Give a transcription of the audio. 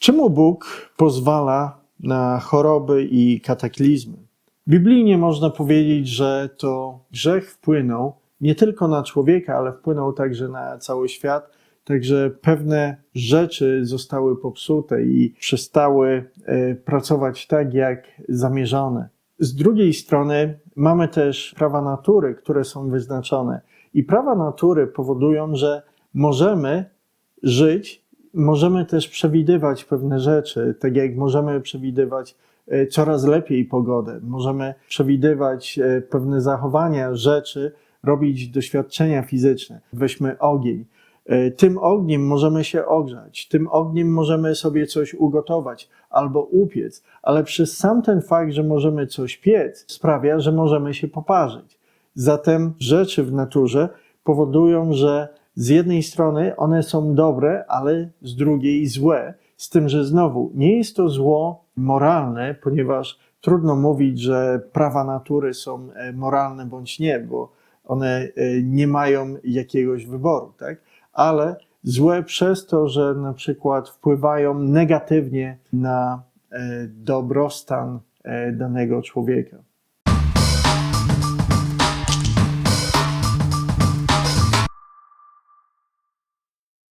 Czemu Bóg pozwala na choroby i kataklizmy? Biblijnie można powiedzieć, że to grzech wpłynął nie tylko na człowieka, ale wpłynął także na cały świat. Także pewne rzeczy zostały popsute i przestały e, pracować tak, jak zamierzone. Z drugiej strony mamy też prawa natury, które są wyznaczone. I prawa natury powodują, że możemy żyć, możemy też przewidywać pewne rzeczy, tak jak możemy przewidywać e, coraz lepiej pogodę, możemy przewidywać e, pewne zachowania, rzeczy, robić doświadczenia fizyczne. Weźmy ogień. E, Tym ogniem możemy się ogrzać, tym ogniem możemy sobie coś ugotować albo upiec, ale przez sam ten fakt, że możemy coś piec, sprawia, że możemy się poparzyć. Zatem rzeczy w naturze powodują, że z jednej strony one są dobre, ale z drugiej złe, z tym, że znowu nie jest to zło moralne, ponieważ trudno mówić, że prawa natury są e, moralne bądź nie, bo one e, nie mają jakiegoś wyboru, tak? Ale złe przez to, że na przykład wpływają negatywnie na e, dobrostan danego człowieka.